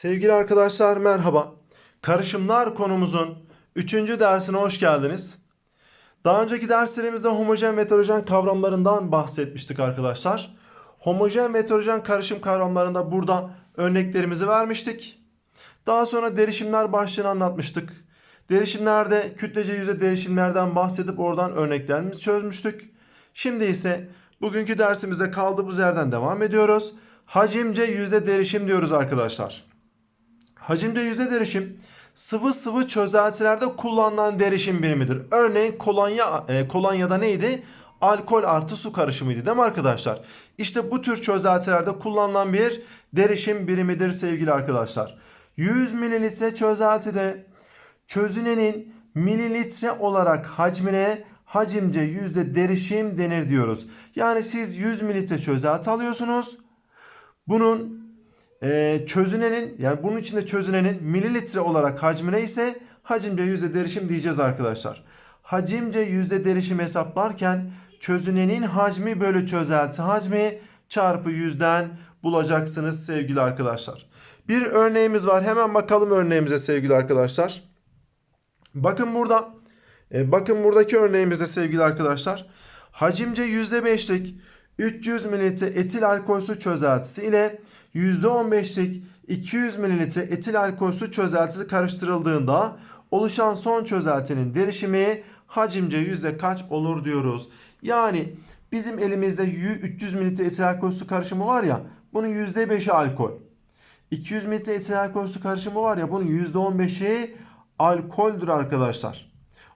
Sevgili arkadaşlar merhaba. Karışımlar konumuzun 3. dersine hoş geldiniz. Daha önceki derslerimizde homojen ve heterojen kavramlarından bahsetmiştik arkadaşlar. Homojen ve heterojen karışım kavramlarında burada örneklerimizi vermiştik. Daha sonra derişimler başlığını anlatmıştık. Derişimlerde kütlece yüzde derişimlerden bahsedip oradan örneklerimizi çözmüştük. Şimdi ise bugünkü dersimize kaldığımız yerden devam ediyoruz. Hacimce yüzde derişim diyoruz arkadaşlar. Hacimce yüzde derişim sıvı sıvı çözeltilerde kullanılan derişim birimidir. Örneğin kolonya e, kolonyada neydi? Alkol artı su karışımıydı değil mi arkadaşlar? İşte bu tür çözeltilerde kullanılan bir derişim birimidir sevgili arkadaşlar. 100 mililitre çözeltide çözünenin mililitre olarak hacmine hacimce yüzde derişim denir diyoruz. Yani siz 100 mililitre çözelti alıyorsunuz. Bunun e, çözünenin yani bunun içinde çözünenin mililitre olarak hacmine ise hacimce yüzde derişim diyeceğiz arkadaşlar. Hacimce yüzde derişim hesaplarken çözünenin hacmi bölü çözelti hacmi çarpı yüzden bulacaksınız sevgili arkadaşlar. Bir örneğimiz var. Hemen bakalım örneğimize sevgili arkadaşlar. Bakın burada e, bakın buradaki örneğimizde sevgili arkadaşlar. Hacimce %5'lik 300 mililitre etil alkol su çözeltisi ile %15'lik 200 mililitre etil alkol su çözeltisi karıştırıldığında oluşan son çözeltinin derişimi hacimce yüzde kaç olur diyoruz. Yani bizim elimizde 300 mililitre etil alkol su karışımı var ya bunun %5'i alkol. 200 mililitre etil alkol su karışımı var ya bunun %15'i alkoldür arkadaşlar.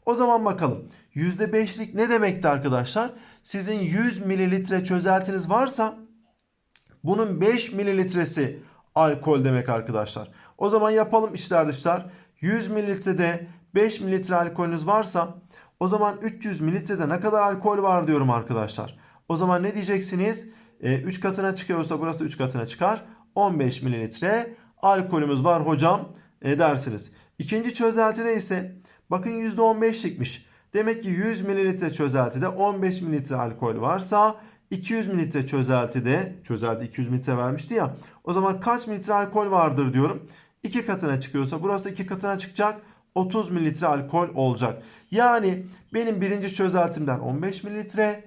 O zaman bakalım %5'lik ne demekti arkadaşlar? Sizin 100 mililitre çözeltiniz varsa bunun 5 mililitresi alkol demek arkadaşlar. O zaman yapalım içler dışlar. 100 mililitrede 5 mililitre alkolünüz varsa o zaman 300 mililitrede ne kadar alkol var diyorum arkadaşlar. O zaman ne diyeceksiniz? 3 katına çıkıyorsa burası 3 katına çıkar. 15 mililitre alkolümüz var hocam e, dersiniz. İkinci çözeltide ise bakın %15'likmiş. Demek ki 100 mililitre çözeltide 15 mililitre alkol varsa 200 mililitre çözeltide çözelti 200 mililitre vermişti ya. O zaman kaç mililitre alkol vardır diyorum. 2 katına çıkıyorsa burası 2 katına çıkacak. 30 mililitre alkol olacak. Yani benim birinci çözeltimden 15 mililitre,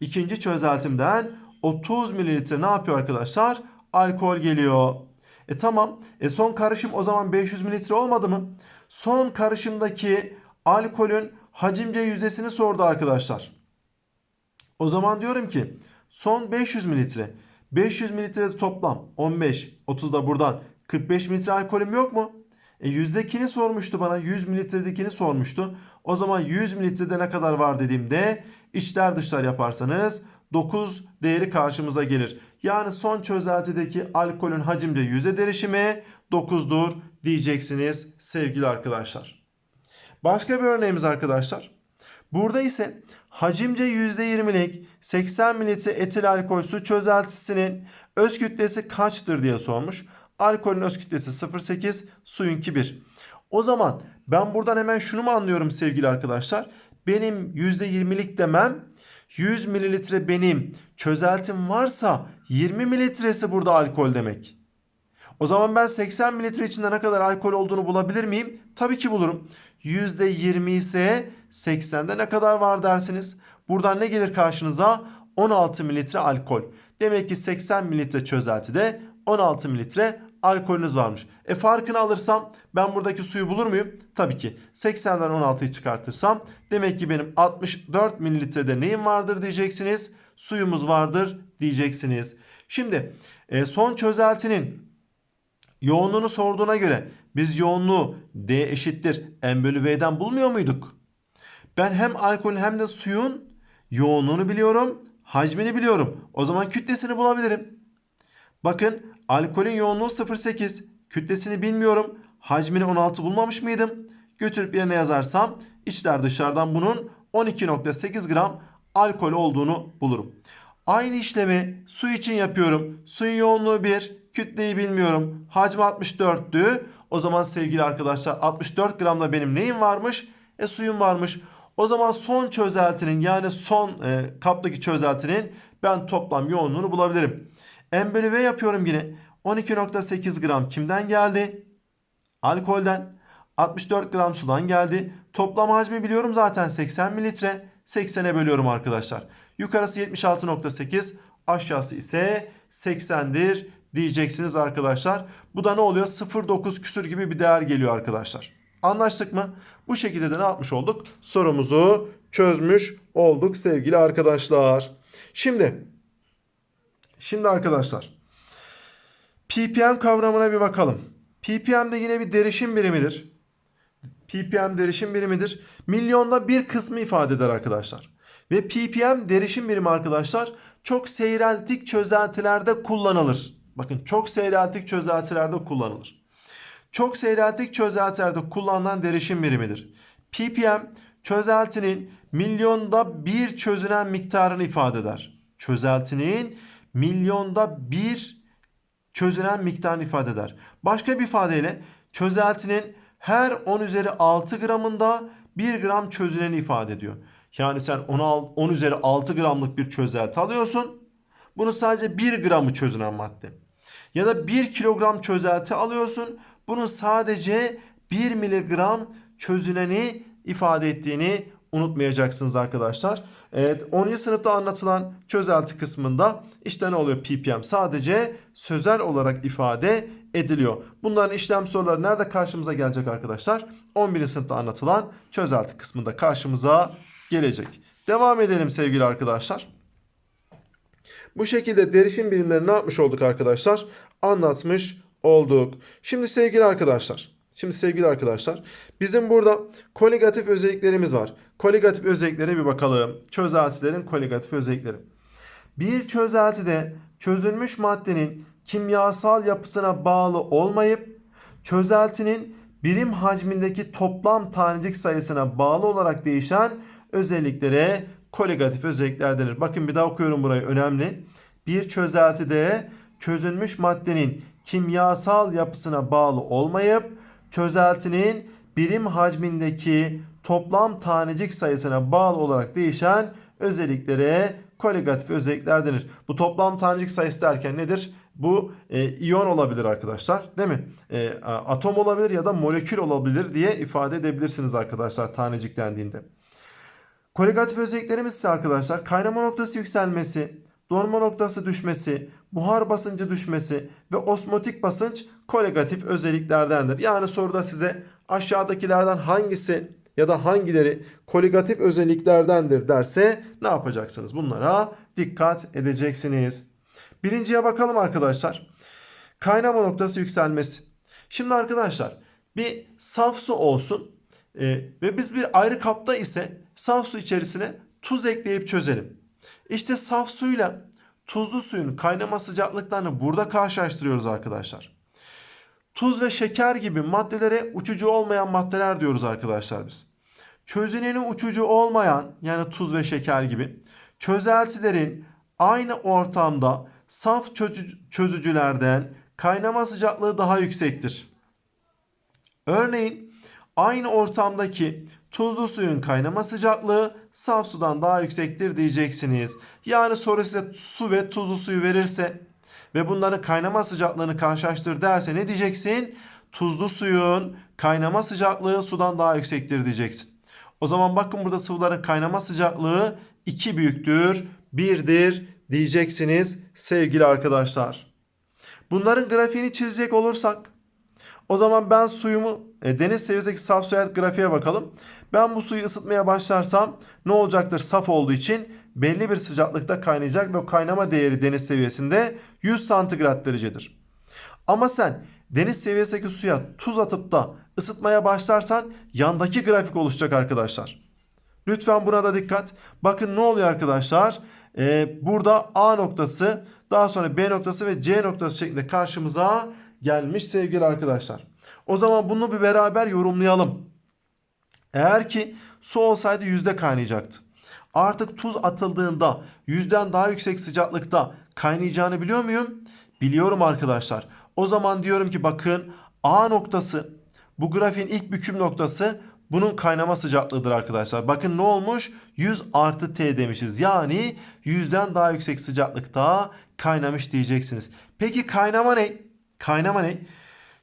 ikinci çözeltimden 30 mililitre ne yapıyor arkadaşlar? Alkol geliyor. E tamam. E son karışım o zaman 500 mililitre olmadı mı? Son karışımdaki alkolün hacimce yüzdesini sordu arkadaşlar. O zaman diyorum ki son 500 mililitre. 500 mililitre toplam 15. 30 da buradan 45 mililitre alkolüm yok mu? E yüzdekini sormuştu bana. 100 mililitredekini sormuştu. O zaman 100 mililitrede ne kadar var dediğimde içler dışlar yaparsanız 9 değeri karşımıza gelir. Yani son çözeltideki alkolün hacimce yüzde derişimi 9'dur diyeceksiniz sevgili arkadaşlar. Başka bir örneğimiz arkadaşlar. Burada ise hacimce %20'lik 80 mililitre etil alkol su çözeltisinin öz kütlesi kaçtır diye sormuş. Alkolün öz kütlesi 0.8, suyunki 1. O zaman ben buradan hemen şunu mu anlıyorum sevgili arkadaşlar? Benim %20'lik demem 100 mililitre benim çözeltim varsa 20 mililitresi burada alkol demek. O zaman ben 80 mililitre içinde ne kadar alkol olduğunu bulabilir miyim? Tabii ki bulurum. %20 ise 80'de ne kadar var dersiniz. Buradan ne gelir karşınıza? 16 mililitre alkol. Demek ki 80 mililitre çözeltide 16 mililitre alkolünüz varmış. E farkını alırsam ben buradaki suyu bulur muyum? Tabii ki. 80'den 16'yı çıkartırsam demek ki benim 64 mililitrede neyim vardır diyeceksiniz. Suyumuz vardır diyeceksiniz. Şimdi e, son çözeltinin yoğunluğunu sorduğuna göre biz yoğunluğu D eşittir M bölü V'den bulmuyor muyduk? Ben hem alkolün hem de suyun yoğunluğunu biliyorum, hacmini biliyorum. O zaman kütlesini bulabilirim. Bakın alkolün yoğunluğu 0.8, kütlesini bilmiyorum. Hacmini 16 bulmamış mıydım? Götürüp yerine yazarsam içler dışarıdan bunun 12.8 gram alkol olduğunu bulurum. Aynı işlemi su için yapıyorum. Suyun yoğunluğu 1, kütleyi bilmiyorum. Hacmi 64'tü. O zaman sevgili arkadaşlar 64 gramda benim neyim varmış? E suyum varmış. O zaman son çözeltinin yani son e, kaptaki çözeltinin ben toplam yoğunluğunu bulabilirim. M bölü V yapıyorum yine. 12.8 gram kimden geldi? Alkolden. 64 gram sudan geldi. Toplam hacmi biliyorum zaten 80 mililitre. 80'e bölüyorum arkadaşlar. Yukarısı 76.8 aşağısı ise 80'dir diyeceksiniz arkadaşlar. Bu da ne oluyor? 0.9 küsür gibi bir değer geliyor arkadaşlar. Anlaştık mı? Bu şekilde de ne yapmış olduk? Sorumuzu çözmüş olduk sevgili arkadaşlar. Şimdi şimdi arkadaşlar ppm kavramına bir bakalım. ppm de yine bir derişim birimidir. ppm derişim birimidir. Milyonda bir kısmı ifade eder arkadaşlar. Ve ppm derişim birimi arkadaşlar çok seyreltik çözeltilerde kullanılır. Bakın çok seyreltik çözeltilerde kullanılır. Çok seyreltik çözeltilerde kullanılan derişim birimidir. ppm çözeltinin milyonda bir çözünen miktarını ifade eder. Çözeltinin milyonda bir çözünen miktarını ifade eder. Başka bir ifadeyle çözeltinin her 10 üzeri 6 gramında 1 gram çözüneni ifade ediyor. Yani sen 10, 10 üzeri 6 gramlık bir çözelti alıyorsun. Bunu sadece 1 gramı çözünen madde. Ya da 1 kilogram çözelti alıyorsun. Bunun sadece 1 miligram çözüneni ifade ettiğini unutmayacaksınız arkadaşlar. Evet 10. sınıfta anlatılan çözelti kısmında işte ne oluyor ppm sadece sözel olarak ifade ediliyor. Bunların işlem soruları nerede karşımıza gelecek arkadaşlar? 11. sınıfta anlatılan çözelti kısmında karşımıza gelecek. Devam edelim sevgili arkadaşlar. Bu şekilde derişim birimlerini ne yapmış olduk arkadaşlar? Anlatmış olduk. Şimdi sevgili arkadaşlar. Şimdi sevgili arkadaşlar. Bizim burada koligatif özelliklerimiz var. Koligatif özelliklere bir bakalım. Çözeltilerin koligatif özellikleri. Bir çözeltide çözülmüş maddenin kimyasal yapısına bağlı olmayıp çözeltinin birim hacmindeki toplam tanecik sayısına bağlı olarak değişen özelliklere koligatif özellikler denir. Bakın bir daha okuyorum burayı önemli. Bir çözeltide çözülmüş maddenin kimyasal yapısına bağlı olmayıp çözeltinin birim hacmindeki toplam tanecik sayısına bağlı olarak değişen özelliklere koligatif özellikler denir. Bu toplam tanecik sayısı derken nedir? Bu e, iyon olabilir arkadaşlar değil mi? E, atom olabilir ya da molekül olabilir diye ifade edebilirsiniz arkadaşlar tanecik dendiğinde. Koligatif özelliklerimiz ise arkadaşlar kaynama noktası yükselmesi, donma noktası düşmesi, buhar basıncı düşmesi ve osmotik basınç koligatif özelliklerdendir. Yani soruda size aşağıdakilerden hangisi ya da hangileri koligatif özelliklerdendir derse ne yapacaksınız? Bunlara dikkat edeceksiniz. Birinciye bakalım arkadaşlar. Kaynama noktası yükselmesi. Şimdi arkadaşlar bir saf su olsun e, ve biz bir ayrı kapta ise saf su içerisine tuz ekleyip çözelim. İşte saf suyla tuzlu suyun kaynama sıcaklıklarını burada karşılaştırıyoruz arkadaşlar. Tuz ve şeker gibi maddelere uçucu olmayan maddeler diyoruz arkadaşlar biz. Çözüneni uçucu olmayan yani tuz ve şeker gibi çözeltilerin aynı ortamda saf çözücülerden kaynama sıcaklığı daha yüksektir. Örneğin aynı ortamdaki tuzlu suyun kaynama sıcaklığı saf sudan daha yüksektir diyeceksiniz. Yani soru size su ve tuzlu suyu verirse ve bunların kaynama sıcaklığını karşılaştır derse ne diyeceksin? Tuzlu suyun kaynama sıcaklığı sudan daha yüksektir diyeceksin. O zaman bakın burada sıvıların kaynama sıcaklığı 2 büyüktür 1'dir diyeceksiniz sevgili arkadaşlar. Bunların grafiğini çizecek olursak o zaman ben suyumu e, deniz seviyesindeki saf suya grafiğe bakalım. Ben bu suyu ısıtmaya başlarsam ne olacaktır? Saf olduğu için belli bir sıcaklıkta kaynayacak ve kaynama değeri deniz seviyesinde 100 santigrat derecedir. Ama sen deniz seviyesindeki suya tuz atıp da ısıtmaya başlarsan yandaki grafik oluşacak arkadaşlar. Lütfen buna da dikkat. Bakın ne oluyor arkadaşlar? Ee, burada A noktası daha sonra B noktası ve C noktası şeklinde karşımıza gelmiş sevgili arkadaşlar. O zaman bunu bir beraber yorumlayalım. Eğer ki su olsaydı yüzde kaynayacaktı. Artık tuz atıldığında yüzden daha yüksek sıcaklıkta kaynayacağını biliyor muyum? Biliyorum arkadaşlar. O zaman diyorum ki bakın A noktası bu grafiğin ilk büküm noktası bunun kaynama sıcaklığıdır arkadaşlar. Bakın ne olmuş? 100 artı T demişiz. Yani yüzden daha yüksek sıcaklıkta kaynamış diyeceksiniz. Peki kaynama ne? Kaynama ne?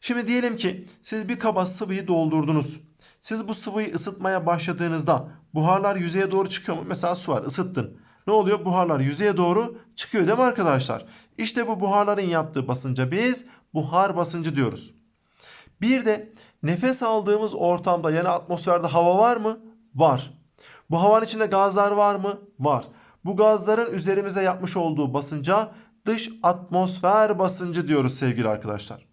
Şimdi diyelim ki siz bir kaba sıvıyı doldurdunuz. Siz bu sıvıyı ısıtmaya başladığınızda buharlar yüzeye doğru çıkıyor mu? Mesela su var ısıttın. Ne oluyor? Buharlar yüzeye doğru çıkıyor değil mi arkadaşlar? İşte bu buharların yaptığı basınca biz buhar basıncı diyoruz. Bir de nefes aldığımız ortamda yani atmosferde hava var mı? Var. Bu havanın içinde gazlar var mı? Var. Bu gazların üzerimize yapmış olduğu basınca dış atmosfer basıncı diyoruz sevgili arkadaşlar.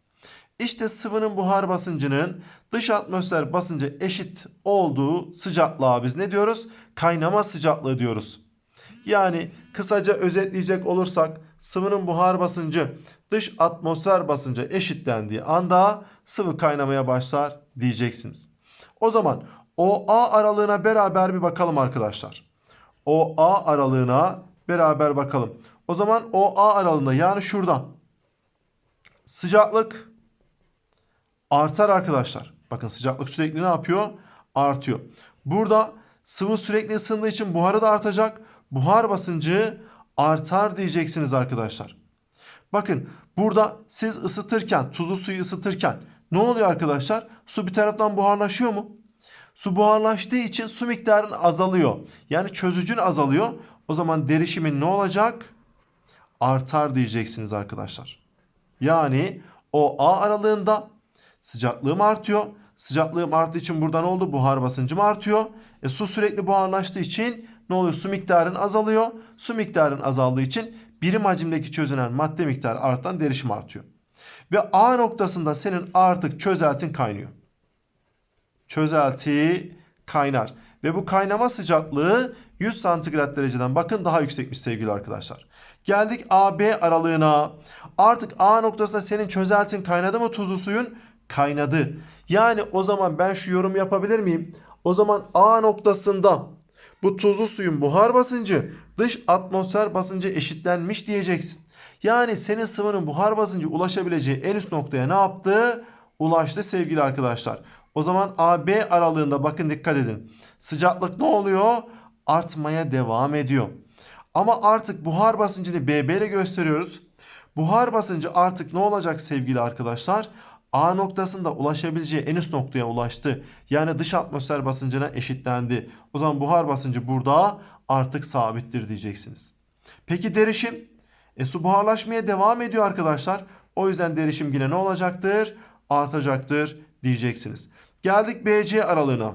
İşte sıvının buhar basıncının dış atmosfer basıncı eşit olduğu sıcaklığa biz ne diyoruz? Kaynama sıcaklığı diyoruz. Yani kısaca özetleyecek olursak sıvının buhar basıncı dış atmosfer basıncı eşitlendiği anda sıvı kaynamaya başlar diyeceksiniz. O zaman OA aralığına beraber bir bakalım arkadaşlar. OA aralığına beraber bakalım. O zaman OA aralığında yani şurada sıcaklık artar arkadaşlar. Bakın sıcaklık sürekli ne yapıyor? Artıyor. Burada sıvı sürekli ısındığı için buharı da artacak. Buhar basıncı artar diyeceksiniz arkadaşlar. Bakın burada siz ısıtırken, tuzlu suyu ısıtırken ne oluyor arkadaşlar? Su bir taraftan buharlaşıyor mu? Su buharlaştığı için su miktarın azalıyor. Yani çözücün azalıyor. O zaman derişimin ne olacak? Artar diyeceksiniz arkadaşlar. Yani o A aralığında sıcaklığım artıyor. Sıcaklığım arttığı için burada ne oldu? Buhar basıncım artıyor. E, su sürekli buharlaştığı için ne oluyor? Su miktarın azalıyor. Su miktarın azaldığı için birim hacimdeki çözünen madde miktarı artan derişim artıyor. Ve A noktasında senin artık çözeltin kaynıyor. Çözelti kaynar. Ve bu kaynama sıcaklığı 100 santigrat dereceden bakın daha yüksekmiş sevgili arkadaşlar. Geldik AB aralığına. Artık A noktasında senin çözeltin kaynadı mı tuzlu suyun? Kaynadı. Yani o zaman ben şu yorum yapabilir miyim? O zaman A noktasında bu tuzlu suyun buhar basıncı dış atmosfer basıncı eşitlenmiş diyeceksin. Yani senin sıvının buhar basıncı ulaşabileceği en üst noktaya ne yaptı? Ulaştı sevgili arkadaşlar. O zaman AB aralığında bakın dikkat edin. Sıcaklık ne oluyor? Artmaya devam ediyor. Ama artık buhar basıncını BB ile gösteriyoruz. Buhar basıncı artık ne olacak sevgili arkadaşlar? A noktasında ulaşabileceği en üst noktaya ulaştı. Yani dış atmosfer basıncına eşitlendi. O zaman buhar basıncı burada artık sabittir diyeceksiniz. Peki derişim? E su buharlaşmaya devam ediyor arkadaşlar. O yüzden derişim yine ne olacaktır? Artacaktır diyeceksiniz. Geldik BC aralığına.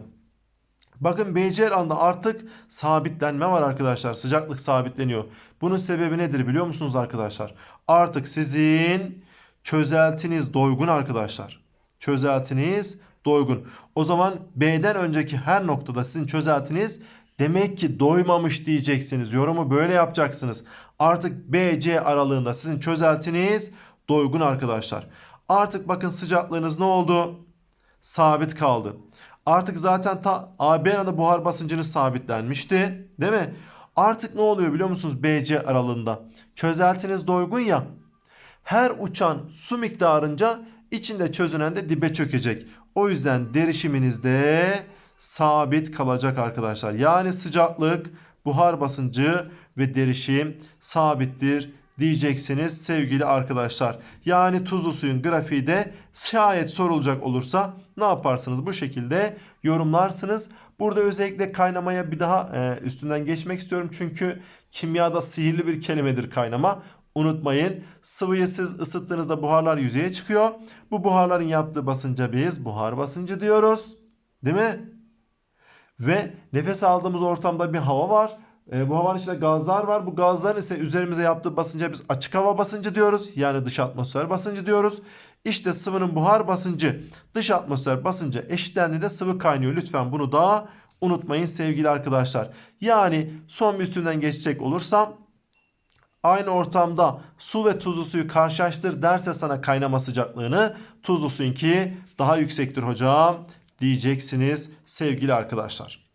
Bakın BC aralığında artık sabitlenme var arkadaşlar. Sıcaklık sabitleniyor. Bunun sebebi nedir biliyor musunuz arkadaşlar? Artık sizin çözeltiniz doygun arkadaşlar. Çözeltiniz doygun. O zaman B'den önceki her noktada sizin çözeltiniz demek ki doymamış diyeceksiniz. Yorumu böyle yapacaksınız. Artık BC aralığında sizin çözeltiniz doygun arkadaşlar. Artık bakın sıcaklığınız ne oldu? Sabit kaldı. Artık zaten ta AB arada buhar basıncınız sabitlenmişti. Değil mi? Artık ne oluyor biliyor musunuz BC aralığında? Çözeltiniz doygun ya. Her uçan su miktarınca içinde çözünen de dibe çökecek. O yüzden derişiminiz de sabit kalacak arkadaşlar. Yani sıcaklık, buhar basıncı ve derişim sabittir diyeceksiniz sevgili arkadaşlar. Yani tuzlu suyun grafiği de şayet sorulacak olursa ne yaparsınız? Bu şekilde yorumlarsınız. Burada özellikle kaynamaya bir daha e, üstünden geçmek istiyorum. Çünkü kimyada sihirli bir kelimedir kaynama. Unutmayın sıvıyı siz ısıttığınızda buharlar yüzeye çıkıyor. Bu buharların yaptığı basınca biz buhar basıncı diyoruz. Değil mi? Ve nefes aldığımız ortamda bir hava var. E, bu havanın içinde gazlar var. Bu gazların ise üzerimize yaptığı basınca biz açık hava basıncı diyoruz. Yani dış atmosfer basıncı diyoruz. İşte sıvının buhar basıncı dış atmosfer basıncı eşitlendiğinde sıvı kaynıyor. Lütfen bunu da unutmayın sevgili arkadaşlar. Yani son bir üstünden geçecek olursam aynı ortamda su ve tuzlu suyu karşılaştır derse sana kaynama sıcaklığını tuzlu suyunki daha yüksektir hocam diyeceksiniz sevgili arkadaşlar.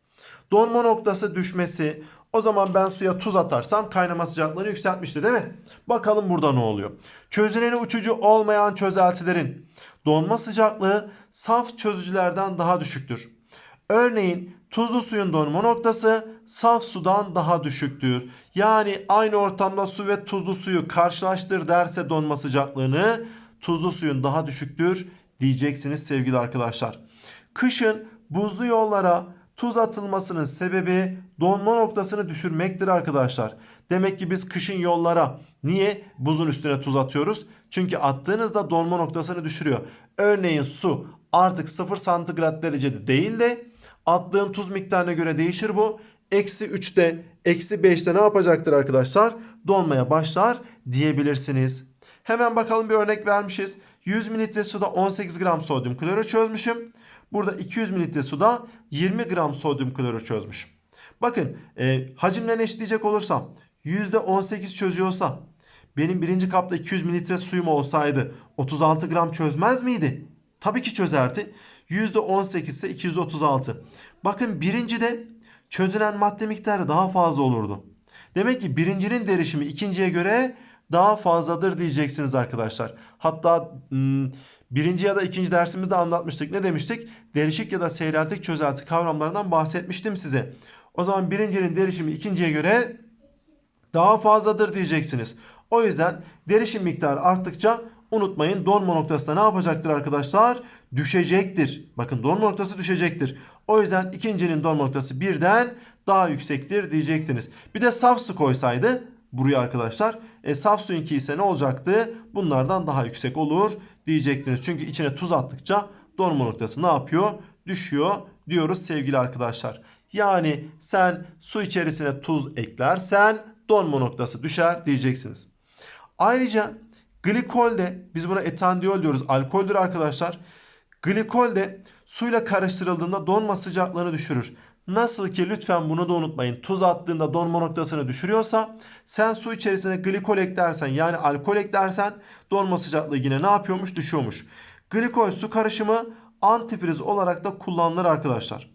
Donma noktası düşmesi o zaman ben suya tuz atarsam kaynama sıcaklığını yükseltmiştir değil mi? Bakalım burada ne oluyor? Çözüneni uçucu olmayan çözeltilerin donma sıcaklığı saf çözücülerden daha düşüktür. Örneğin tuzlu suyun donma noktası saf sudan daha düşüktür. Yani aynı ortamda su ve tuzlu suyu karşılaştır derse donma sıcaklığını tuzlu suyun daha düşüktür diyeceksiniz sevgili arkadaşlar. Kışın buzlu yollara tuz atılmasının sebebi donma noktasını düşürmektir arkadaşlar. Demek ki biz kışın yollara niye buzun üstüne tuz atıyoruz? Çünkü attığınızda donma noktasını düşürüyor. Örneğin su artık 0 santigrat derecede değil de attığın tuz miktarına göre değişir bu. Eksi 3'te, eksi 5'te ne yapacaktır arkadaşlar? Donmaya başlar diyebilirsiniz. Hemen bakalım bir örnek vermişiz. 100 mililitre suda 18 gram sodyum klorür çözmüşüm. Burada 200 mililitre suda 20 gram sodyum klorür çözmüşüm. Bakın e, hacimlerini eşitleyecek olursam %18 çözüyorsa benim birinci kapta 200 mililitre suyum olsaydı 36 gram çözmez miydi? Tabii ki çözerdi. %18 ise 236. Bakın birincide çözülen madde miktarı daha fazla olurdu. Demek ki birincinin derişimi ikinciye göre daha fazladır diyeceksiniz arkadaşlar. Hatta hmm, birinci ya da ikinci dersimizde anlatmıştık. Ne demiştik? Derişik ya da seyreltik çözelti kavramlarından bahsetmiştim size. O zaman birincinin derişimi ikinciye göre daha fazladır diyeceksiniz. O yüzden derişim miktarı arttıkça unutmayın donma noktası da ne yapacaktır arkadaşlar? Düşecektir. Bakın donma noktası düşecektir. O yüzden ikincinin donma noktası birden daha yüksektir diyecektiniz. Bir de saf su koysaydı buraya arkadaşlar. E, saf suyunki ise ne olacaktı? Bunlardan daha yüksek olur diyecektiniz. Çünkü içine tuz attıkça donma noktası ne yapıyor? Düşüyor diyoruz sevgili arkadaşlar. Yani sen su içerisine tuz eklersen donma noktası düşer diyeceksiniz. Ayrıca glikol de biz buna etandiol diyoruz. Alkoldür arkadaşlar. Glikol de suyla karıştırıldığında donma sıcaklığını düşürür. Nasıl ki lütfen bunu da unutmayın. Tuz attığında donma noktasını düşürüyorsa sen su içerisine glikol eklersen yani alkol eklersen donma sıcaklığı yine ne yapıyormuş? Düşüyormuş. Glikol su karışımı antifriz olarak da kullanılır arkadaşlar.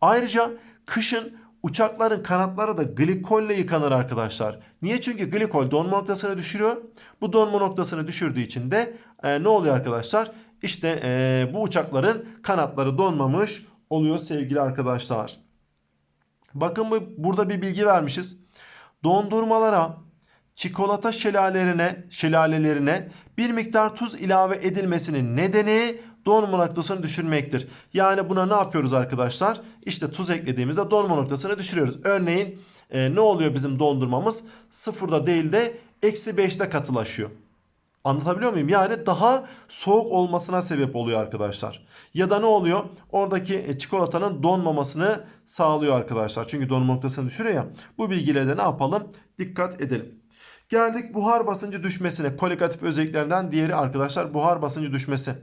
Ayrıca kışın uçakların kanatları da glikolle yıkanır arkadaşlar. Niye? Çünkü glikol donma noktasını düşürüyor. Bu donma noktasını düşürdüğü için de e, ne oluyor arkadaşlar? İşte e, bu uçakların kanatları donmamış oluyor sevgili arkadaşlar. Bakın bu, burada bir bilgi vermişiz. Dondurmalara, çikolata şelalelerine, şelalelerine bir miktar tuz ilave edilmesinin nedeni donma noktasını düşürmektir. Yani buna ne yapıyoruz arkadaşlar? İşte tuz eklediğimizde donma noktasını düşürüyoruz. Örneğin e, ne oluyor bizim dondurmamız? Sıfırda değil de eksi 5'te katılaşıyor. Anlatabiliyor muyum? Yani daha soğuk olmasına sebep oluyor arkadaşlar. Ya da ne oluyor? Oradaki e, çikolatanın donmamasını sağlıyor arkadaşlar. Çünkü donma noktasını düşürüyor ya. Bu bilgiyle de ne yapalım? Dikkat edelim. Geldik buhar basıncı düşmesine. Kolikatif özelliklerinden diğeri arkadaşlar buhar basıncı düşmesi.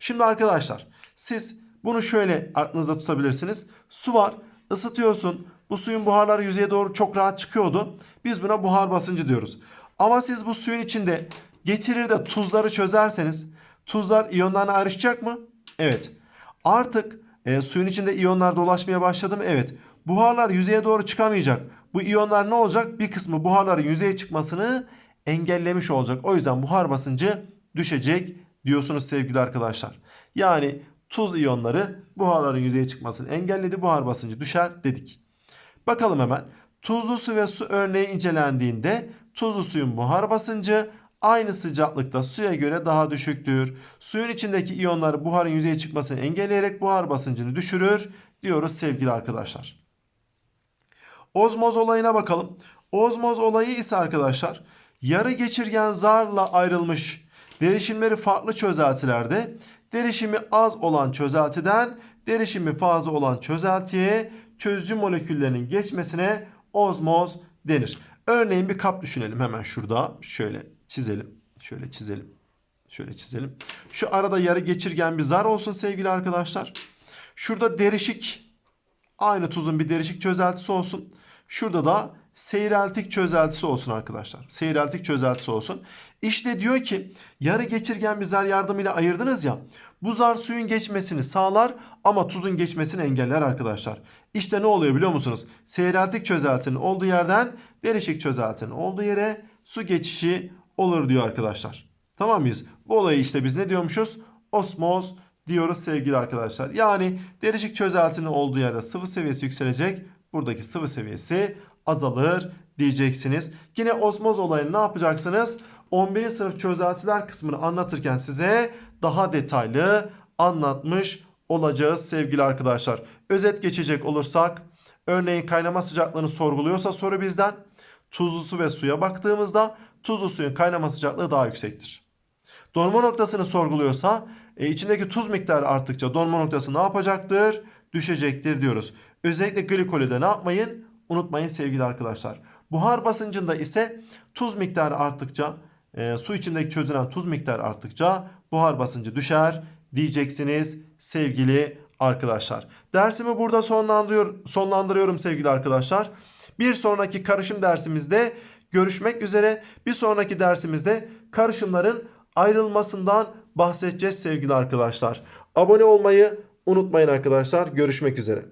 Şimdi arkadaşlar siz bunu şöyle aklınızda tutabilirsiniz. Su var ısıtıyorsun. Bu suyun buharları yüzeye doğru çok rahat çıkıyordu. Biz buna buhar basıncı diyoruz. Ama siz bu suyun içinde getirir de tuzları çözerseniz tuzlar iyonlarına ayrışacak mı? Evet. Artık e, suyun içinde iyonlar dolaşmaya başladı mı? Evet. Buharlar yüzeye doğru çıkamayacak. Bu iyonlar ne olacak? Bir kısmı buharların yüzeye çıkmasını engellemiş olacak. O yüzden buhar basıncı düşecek diyorsunuz sevgili arkadaşlar. Yani tuz iyonları buharların yüzeye çıkmasını engelledi. Buhar basıncı düşer dedik. Bakalım hemen. Tuzlu su ve su örneği incelendiğinde tuzlu suyun buhar basıncı aynı sıcaklıkta suya göre daha düşüktür. Suyun içindeki iyonlar buharın yüzeye çıkmasını engelleyerek buhar basıncını düşürür diyoruz sevgili arkadaşlar. Ozmoz olayına bakalım. Ozmoz olayı ise arkadaşlar yarı geçirgen zarla ayrılmış derişimleri farklı çözeltilerde derişimi az olan çözeltiden derişimi fazla olan çözeltiye çözücü moleküllerinin geçmesine ozmoz denir. Örneğin bir kap düşünelim hemen şurada. Şöyle çizelim. Şöyle çizelim. Şöyle çizelim. Şu arada yarı geçirgen bir zar olsun sevgili arkadaşlar. Şurada derişik aynı tuzun bir derişik çözeltisi olsun. Şurada da seyreltik çözeltisi olsun arkadaşlar. Seyreltik çözeltisi olsun. İşte diyor ki yarı geçirgen bir zar yardımıyla ayırdınız ya. Bu zar suyun geçmesini sağlar ama tuzun geçmesini engeller arkadaşlar. İşte ne oluyor biliyor musunuz? Seyreltik çözeltinin olduğu yerden derişik çözeltinin olduğu yere su geçişi olur diyor arkadaşlar. Tamam mıyız? Bu olayı işte biz ne diyormuşuz? Osmoz diyoruz sevgili arkadaşlar. Yani derişik çözeltinin olduğu yerde sıvı seviyesi yükselecek. Buradaki sıvı seviyesi azalır diyeceksiniz. Yine osmoz olayını ne yapacaksınız? 11. sınıf çözeltiler kısmını anlatırken size daha detaylı anlatmış olacağız sevgili arkadaşlar. Özet geçecek olursak örneğin kaynama sıcaklığını sorguluyorsa soru bizden tuzlu su ve suya baktığımızda tuzlu suyun kaynama sıcaklığı daha yüksektir. Donma noktasını sorguluyorsa e, içindeki tuz miktarı arttıkça donma noktası ne yapacaktır? Düşecektir diyoruz. Özellikle glikolide ne yapmayın? Unutmayın sevgili arkadaşlar. Buhar basıncında ise tuz miktarı arttıkça e, su içindeki çözülen tuz miktarı arttıkça buhar basıncı düşer diyeceksiniz sevgili arkadaşlar. Dersimi burada sonlandırıyor, sonlandırıyorum sevgili arkadaşlar. Bir sonraki karışım dersimizde görüşmek üzere. Bir sonraki dersimizde karışımların ayrılmasından bahsedeceğiz sevgili arkadaşlar. Abone olmayı unutmayın arkadaşlar. Görüşmek üzere.